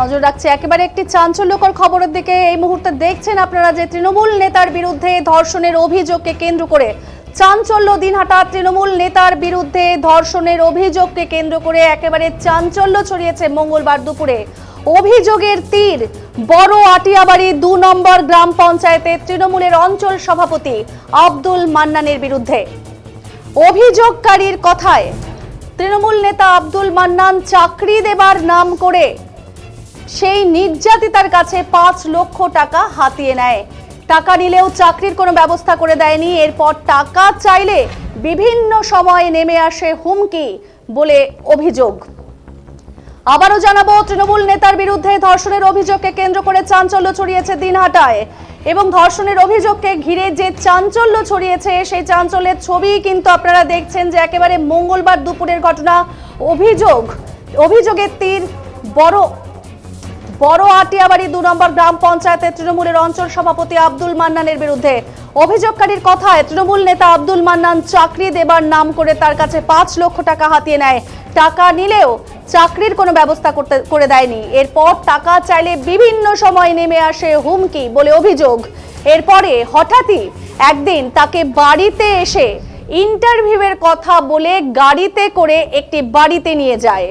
নজর রাখছে একেবারে একটি চাঞ্চল্যকর খবরের দিকে এই মুহূর্তে দেখছেন আপনারা যে তৃণমূল নেতার বিরুদ্ধে ধর্ষণের অভিযোগকে কেন্দ্র করে চাঞ্চল্য দিনহাটা তৃণমূল নেতার বিরুদ্ধে ধর্ষণের অভিযোগকে কেন্দ্র করে একেবারে চাঞ্চল্য ছড়িয়েছে মঙ্গলবার দুপুরে। অভিযোগের তীর, বড় আটিয়াবাড়ি দু নম্বর গ্রাম পঞ্চায়েতের তৃণমূলের অঞ্চল সভাপতি আব্দুল মান্নানের বিরুদ্ধে। অভিযোগকারীর কথায় তৃণমূল নেতা আব্দুল মান্নান চাকরি দেবার নাম করে সেই নির্যাতিতার কাছে পাঁচ লক্ষ টাকা হাতিয়ে নেয়। টাকা নিলেও চাকরির কোনো ব্যবস্থা করে দেয়নি। এরপর টাকা চাইলে বিভিন্ন সময়ে নেমে আসে হুমকি বলে অভিযোগ। আবারও জানাব, তৃণমূল নেতার বিরুদ্ধে ধর্ষণের অভিযোগকে কেন্দ্র করে চাঞ্চল্য ছড়িয়েছে দিনহাটায়। এবং ধর্ষণের অভিযোগকে ঘিরে যে চাঞ্চল্য ছড়িয়েছে, সেই চাঞ্চল্যের ছবি কিন্তু আপনারা দেখছেন যে একেবারে মঙ্গলবার দুপুরের ঘটনা। অভিযোগ, অভিযোগের তীর বড় বড় আটিয়াবাড়ি দু নম্বর গ্রাম পঞ্চায়েতের তৃণমূলের অঞ্চল সভাপতি আব্দুল মান্নানের বিরুদ্ধে অভিযোগকারীর কথায় তৃণমূল নেতা আব্দুল মান্নান চাকরি দেবার নাম করে তার কাছে পাঁচ লক্ষ টাকা হাতিয়ে নেয়। টাকা নিলেও চাকরির কোনো ব্যবস্থা করতে, করে দেয়নি। এরপর টাকা চাইলে বিভিন্ন সময় নেমে আসে হুমকি বলে অভিযোগ। এরপরে হঠাৎই একদিন তাকে বাড়িতে এসে ইন্টারভিউয়ের কথা বলে গাড়িতে করে একটি বাড়িতে নিয়ে যায়।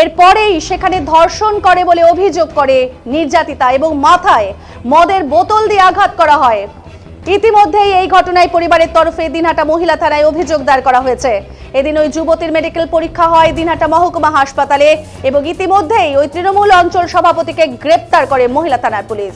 এরপরেই সেখানে ধর্ষণ করে বলে অভিযোগ করে নির্যাতিতা এবং মাথায় মদের বোতল দিয়ে আঘাত করা হয়। ইতিমধ্যেই এই ঘটনায় পরিবারের তরফে দিনহাটা মহিলা থানায় অভিযোগ দায়ের করা হয়েছে। এদিন ওই যুবতীর মেডিকেল পরীক্ষা হয় দিনহাটা মহকুমা হাসপাতালে এবং ইতিমধ্যেই ওই তৃণমূল অঞ্চল সভাপতিকে গ্রেপ্তার করে মহিলা থানার পুলিশ।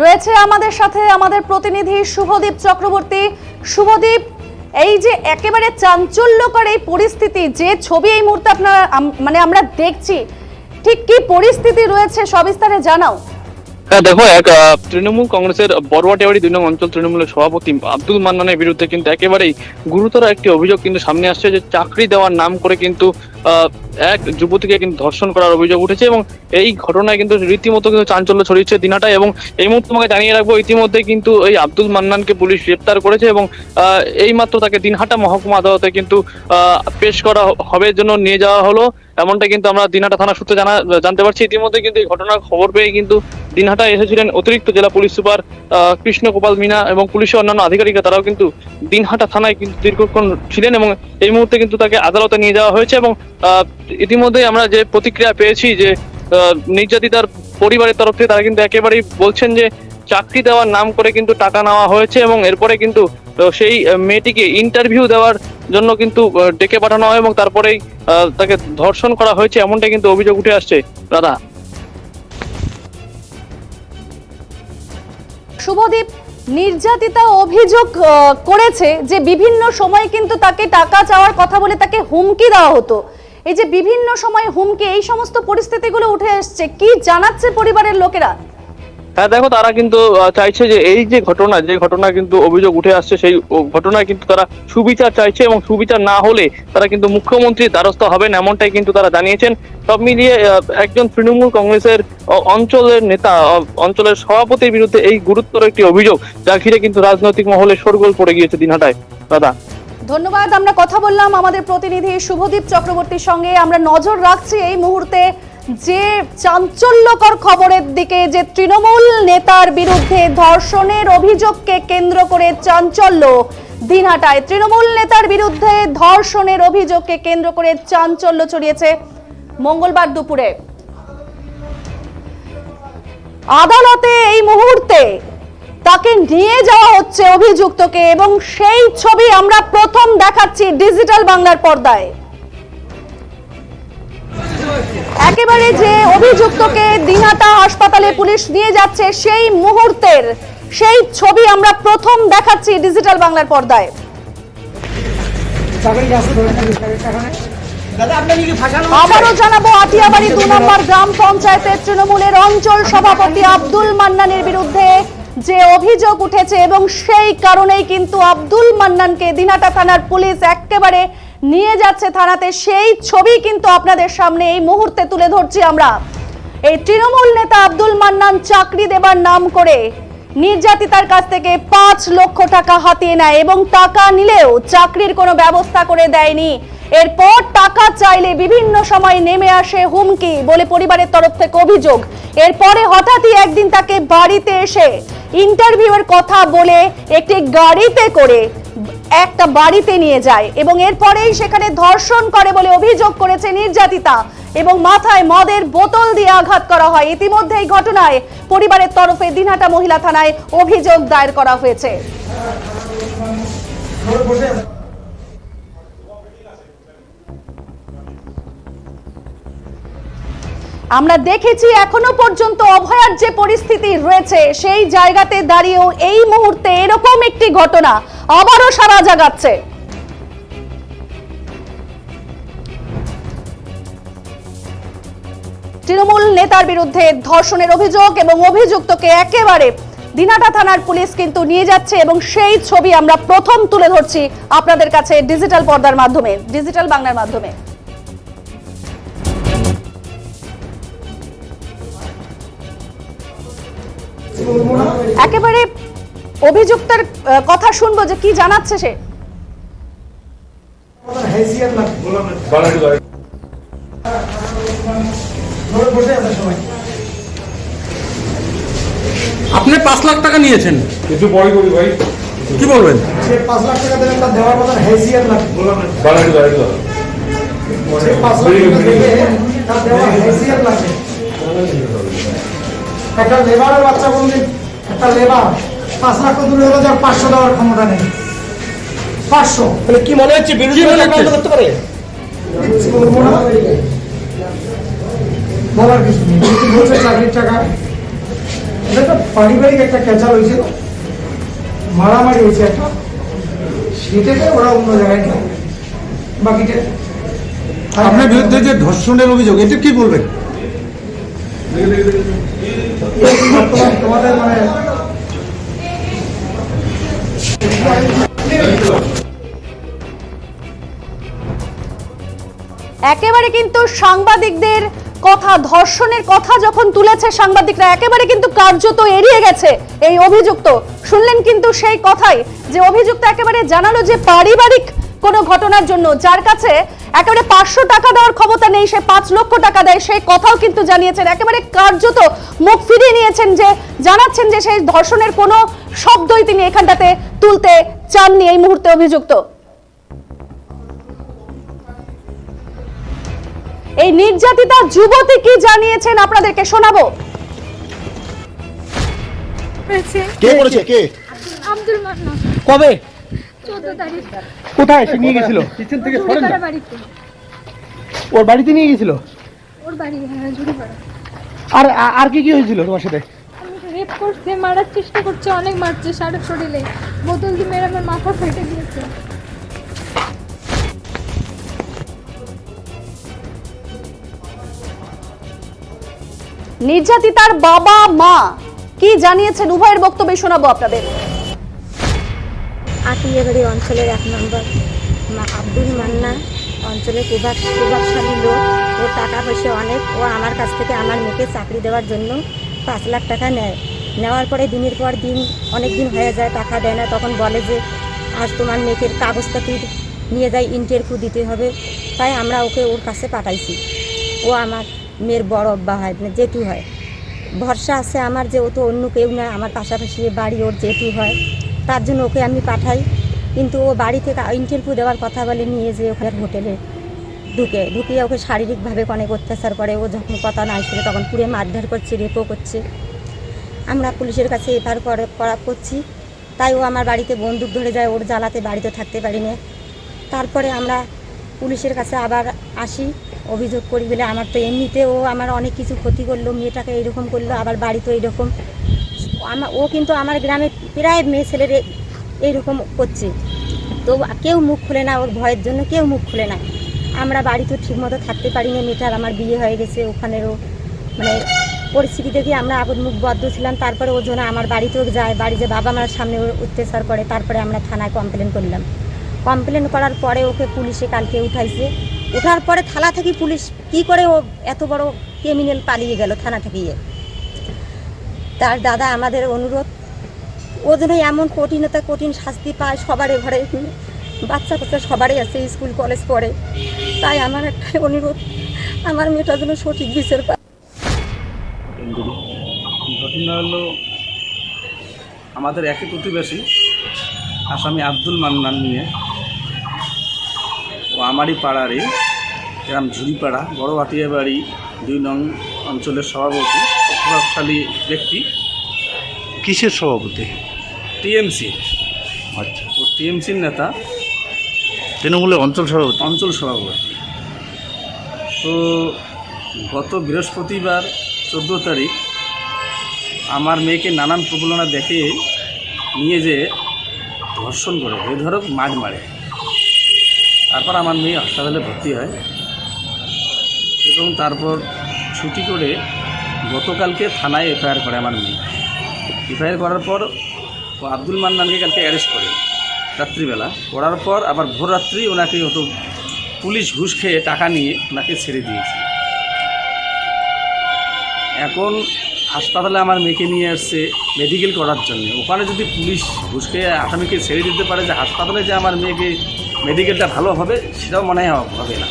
রয়েছে আমাদের সাথে আমাদের প্রতিনিধি শুভদীপ চক্রবর্তী। শুভদীপ, এই যে একেবারে চাঞ্চল্যকর এই পরিস্থিতি, যে ছবি এই মুহূর্তে আপনারা মানে আমরা দেখছি, ঠিক কি পরিস্থিতি রয়েছে সবিস্তারে জানাও। হ্যাঁ দেখো, এক তৃণমূল কংগ্রেসের বড়ুয়াটিয়াবাড়ি দুই নং অঞ্চল তৃণমূলের সভাপতি আব্দুল মান্নানের বিরুদ্ধে কিন্তু একেবারেই গুরুতর একটি অভিযোগ কিন্তু সামনে আসছে যে চাকরি দেওয়ার নাম করে কিন্তু এক যুবতীকে কিন্তু ধর্ষণ করার অভিযোগ উঠেছে এবং এই ঘটনায় কিন্তু রীতিমতো কিন্তু চাঞ্চল্য ছড়িয়েছে দিনাটায় এবং এই মুহূর্তে তোমাকে জানিয়ে রাখব ইতিমধ্যে কিন্তু এই আব্দুল মান্নানকে পুলিশ গ্রেপ্তার করেছে এবং এই মাত্র তাকে দিনহাটা মহকুমা আদালতে কিন্তু পেশ করা হবে জন্য নিয়ে যাওয়া হলো। এমনটা কিন্তু আমরা দিনহাটা থানা সূত্রে জানা, জানতে পারছি। ইতিমধ্যে কিন্তু এই ঘটনার খবর পেয়ে কিন্তু দিনহাটায় এসেছিলেন অতিরিক্ত জেলা পুলিশ সুপার কৃষ্ণ গোপাল মিনা এবং পুলিশের অন্যান্য আধিকারিকরা। তারাও কিন্তু দিনহাটা থানায় কিন্তু দীর্ঘক্ষণ ছিলেন এবং এই মুহূর্তে কিন্তু তাকে আদালতে নিয়ে যাওয়া হয়েছে এবং আহ, ইতিমধ্যেই আমরা যে প্রতিক্রিয়া পেয়েছি যে নির্যাতিতার পরিবারের তরফ থেকে তারা কিন্তু একেবারেই বলছেন যে চাকরি দেওয়ার নাম করে কিন্তু টাকা নেওয়া হয়েছে এবং এরপরে কিন্তু সেই মেয়েটিকে ইন্টারভিউ দেওয়ার জন্য কিন্তু ডেকে পাঠানো হয় এবং তারপরেই তাকে ধর্ষণ করা হয়েছে এমনটা কিন্তু অভিযোগ উঠে আসছে। দাদা শুভদীপ, নির্যাতিতা অভিযোগ করেছে যে বিভিন্ন সময় কিন্তু তাকে টাকা চাওয়ার কথা বলে তাকে হুমকি দেওয়া হতো। এই যে বিভিন্ন সময় হুমকি, এই সমস্ত পরিস্থিতিগুলো উঠে আসছে কি জানাচ্ছে পরিবারের লোকেরা? হ্যাঁ দেখো, তারা কিন্তু চাইছে যে এই যে ঘটনা যে ঘটনা কিন্তু অভিযোগ উঠে আসছে, সেই ঘটনায় কিন্তু তারা সুবিচার চাইছে এবং সুবিচার না হলে তারা কিন্তু মুখ্যমন্ত্রীর দ্বারস্থ হবেন এমনটাই কিন্তু তারা জানিয়েছেন। সব মিলিয়ে একজন তৃণমূল কংগ্রেসের অঞ্চলের নেতা অঞ্চলের সভাপতির বিরুদ্ধে এই গুরুত্বর একটি অভিযোগ, যা ঘিরে কিন্তু রাজনৈতিক মহলে শোরগোল পড়ে গিয়েছে দিনহাটায়। দাদা। ধন্যবাদ, আমরা কথা বললাম আমাদের প্রতিনিধি শুভদীপ চক্রবর্তীর সঙ্গে। আমরা নজর রাখছি এই মুহূর্তে যে চাঞ্চল্যকর খবরের দিকে, যে তৃণমূল নেতার বিরুদ্ধে ধর্ষণের অভিযোগকে কেন্দ্র করে চাঞ্চল্য দিনহাটায়। তৃণমূল নেতার বিরুদ্ধে ধর্ষণের অভিযোগকে কেন্দ্র করে চাঞ্চল্য ছড়িয়েছে মঙ্গলবার দুপুরে। আদালতে এই মুহূর্তে তাকে নিয়ে যাওয়া হচ্ছে অভিযুক্তকে এবং সেই ছবি আমরা প্রথম দেখাচ্ছি ডিজিটাল বাংলার পর্দায়। একেবারে যে অভিযুক্তকে দিনহাটা হাসপাতালে পুলিশ নিয়ে যাচ্ছে সেই মুহূর্তের সেই ছবি আমরা প্রথম দেখাচ্ছি ডিজিটাল বাংলার পর্দায়। জানাব গ্রাম পঞ্চায়েতের তৃণমূলের অঞ্চল সভাপতি আব্দুল মান্নানের বিরুদ্ধে যে অভিযোগ উঠেছে এবং সেই কারণেই কিন্তু আব্দুল মান্নানকে দিনাটা থানার পুলিশ একেবারে নিয়ে যাচ্ছে থানাতে। সেই ছবি কিন্তু আপনাদের সামনে এই মুহূর্তে তুলে ধরছি আমরা। এই তৃণমূল নেতা আব্দুল মান্নান চাকরি দেবার নাম করে নির্যাতিতার কাছ থেকে পাঁচ লক্ষ টাকা হাতিয়ে নেয় এবং টাকা নিলেও চাকরির কোনো ব্যবস্থা করে দেয়নি। এরপর টাকা চাইলে বিভিন্ন সময় নেমে আসে হুমকি বলে পরিবারের তরফ থেকে অভিযোগ। এরপরে হঠাৎই একদিন তাকে বাড়িতে এসে ইন্টারভিউয়ের কথা বলে একটি গাড়িতে করে একটা বাড়িতে নিয়ে যায় এবং এরপরেই সেখানে ধর্ষণ করে বলে অভিযোগ করেছে নির্যাতিতা এবং মাথায় মদের বোতল দিয়ে আঘাত করা হয়। ইতিমধ্যে এই ঘটনায় পরিবারের তরফে দিনহাটা মহিলা থানায় অভিযোগ দায়ের করা হয়েছে। আমরা দেখেছি এখনও পর্যন্ত অভয়ার যে পরিস্থিতি রয়েছে। সেই জায়গাতে দাঁড়িয়েও এই মুহূর্তে এরকম একটি ঘটনা আবারও সারা জাগাচ্ছে। তৃণমূল নেতার বিরুদ্ধে ধর্ষণের অভিযোগ এবং অভিযুক্তকে একেবারে দিনাটা থানার পুলিশ কিন্তু নিয়ে যাচ্ছে এবং সেই ছবি আমরা প্রথম তুলে ধরছি আপনাদের কাছে ডিজিটাল পর্দার মাধ্যমে, ডিজিটাল বাংলার মাধ্যমে। একেবারে অভিযুক্তের কথা শুনব যে কি জানাচ্ছে সে। আপনি পাঁচ লাখ টাকা নিয়েছেন। কিছু বড় করি ভাই। কি বলবেন? পাঁচ লাখ টাকা তার দেওয়ার হেজিয়ার একটা লেবারের বাচ্চা বললেন একটা লেবার। পাঁচ লাখ তো দূরে হলো যার পাঁচশো দেওয়ার ক্ষমতা নেই। পাঁচশো। মানে কি মনে হচ্ছে বিরোধী কি মনে করতে পারে? বলার কিছু নেই। কিন্তু বলছে চাকরির টাকা। এটা একটা পারিবারিক একটা ক্যাচাল হয়েছিল মারামারি হয়েছে একটা। সেটাকে ওরা অন্য জায়গায় নিয়ে। বাকিটা আপনার বিরুদ্ধে যে ধর্ষণের অভিযোগ এটা কি বলবেন? তোমাদের মানে একেবারে কিন্তু সাংবাদিকদের কথা, ধর্ষণের কথা যখন তুলেছে সাংবাদিকরা, একেবারে কিন্তু কার্যত এড়িয়ে গেছে এই অভিযুক্ত। শুনলেন কিন্তু সেই কথাই যে অভিযুক্ত একেবারে জানালো যে পারিবারিক কোনো ঘটনার জন্য যার কাছে একেবারে পাঁচশো টাকা দেওয়ার ক্ষমতা নেই সে পাঁচ লক্ষ টাকা দেয় সেই কথাও কিন্তু জানিয়েছেন। একেবারে কার্যত মুখ ফিরিয়ে নিয়েছেন যে জানাচ্ছেন যে সেই ধর্ষণের কোনো শব্দই তিনি এখানটাতে তুলতে চাননি এই মুহূর্তে অভিযুক্ত। এই নির্যাতিতা যুবতী কি জানিয়েছেন আপনাদেরকে শোনাবো। কে করেছে কে? আব্দুল মান্না কবে? চোদ্দ তারিখ। কোথায়? সে নিয়ে গেছিল? ঝুড়িপাড়া বাড়িতে। ওর বাড়িতে নিয়ে গেছিল? ওর বাড়ি হ্যাঁ ঝুড়িপাড়া আর আর কি কি হয়েছিল তোমার সাথে? রেপ করছে মারার চেষ্টা করছে অনেক মারছে সারা শরীরে বোতল দিয়ে মেরে আমার মাথা ফেটে দিয়েছে নির্যাতিতার বাবা মা কি জানিয়েছেন? উভয়ের বক্তব্য শোনাবো আপনাদের। আটিয়াবাড়ি অঞ্চলের এক নম্বর। আব্দুল মান্না অঞ্চলের প্রভাব প্রভাবশালী লোক। ও টাকা পয়সা অনেক। ও আমার কাছ থেকে আমার মেয়েকে চাকরি দেওয়ার জন্য পাঁচ লাখ টাকা নেয়। নেওয়ার পরে দিনের পর দিন অনেক দিন হয়ে যায়, টাকা দেয় না। তখন বলে যে, আজ তোমার মেয়েকে কাগজপাতি নিয়ে যাই, ইন্টারভিউ দিতে হবে। তাই আমরা ওকে ওর কাছে পাঠাইছি। ও আমার মেয়ের বড় অব্বা হয় মানে জেঠু হয়। ভরসা আছে আমার যে ও তো অন্য কেউ না। আমার পাশাপাশি বাড়ি ওর জেঠু হয়। তার জন্য ওকে আমি পাঠাই। কিন্তু ও বাড়ি থেকে ইন্টারভিউ দেওয়ার কথা বলে নিয়ে যে ওখানে হোটেলে ঢুকে। ঢুকিয়ে ওকে শারীরিকভাবে অনেক অত্যাচার করে। ও যখন কথা না শুনে তখন পুরে মারধর করছে, রেপও করছে। আমরা পুলিশের কাছে এফআইআর করে করা করছি। তাই ও আমার বাড়িতে বন্দুক ধরে যায়। ওর জ্বালাতে বাড়িতে থাকতে পারি না তারপরে আমরা পুলিশের কাছে আবার আসি। অভিযোগ করি বলে, আমার তো এমনিতে ও আমার অনেক কিছু ক্ষতি করল। মেয়েটাকে এইরকম করল। আবার বাড়িতে এইরকম। আমার ও কিন্তু আমার গ্রামে প্রায় মেয়ে ছেলের এইরকম করছে। তো কেউ মুখ খুলে না, ওর ভয়ের জন্য কেউ মুখ খুলে না। আমরা বাড়িতে ঠিকমতো থাকতে পারি না, মেয়েটার আমার বিয়ে হয়ে গেছে, ওখানেরও মানে পরিস্থিতি দেখে আমরা আগত মুখ বদ্ধ ছিলাম। তারপরে ও জন্য আমার বাড়িতেও যায়, বাড়ি যে বাবা মার সামনে ওর অত্যাচার করে, তারপরে আমরা থানায় কমপ্লেন করলাম। কমপ্লেন করার পরে ওকে পুলিশে কালকে উঠাইছে। ওঠার পরে থালা থেকে পুলিশ কি করে ও এত বড় ক্রিমিনাল পালিয়ে গেল থানা থেকে। তার দাদা আমাদের অনুরোধ, ও যেন এমন কঠিনতা কঠিন শাস্তি পায় সবারই ঘরে। বাচ্চা কাচ্চা সবারই আছে, স্কুল, কলেজ পড়ে। তাই আমার একটা অনুরোধ, আমার মেয়েটা যেন সঠিক বিচার পায়। ঘটনা হলো আমাদের একই প্রতিবেশী, আসামি আব্দুল মান্নান নিয়ে। ও আমারই পাড়ারই, গ্রাম ঝুড়িপাড়া বড় আটিয়া বাড়ি দুই নং অঞ্চলের সভাপতি। প্রভাবশালী ব্যক্তি কিসের সভাপতি? টিএমসি। আচ্ছা। ও টিএমসির নেতা। তৃণমূলের অঞ্চল সভাপতি? অঞ্চল সভাপতি। তো গত বৃহস্পতিবার চোদ্দ তারিখ আমার মেয়েকে নানান প্রবলনা দেখে নিয়ে যে ধর্ষণ করে বেধরক মার মারে। তারপর আমার মেয়ে হাসপাতালে ভর্তি হয় এবং তারপর ছুটি করে গতকালকে থানায় এফআইআর করে আমার মেয়ে। এফআইআর করার পর আব্দুল মান্নানকে কালকে অ্যারেস্ট করে রাত্রিবেলা। করার পর আবার ভোর রাত্রি ওনাকে হতো পুলিশ ঘুষ খেয়ে টাকা নিয়ে ওনাকে ছেড়ে দিয়েছে। এখন হাসপাতালে আমার মেয়েকে নিয়ে আসছে মেডিকেল করার জন্য। ওখানে যদি পুলিশ ঘুষ খেয়ে আসামিকে ছেড়ে দিতে পারে যে হাসপাতালে যে আমার মেয়েকে মেডিকেলটা ভালো হবে, সেটাও মনে হয় হবে না।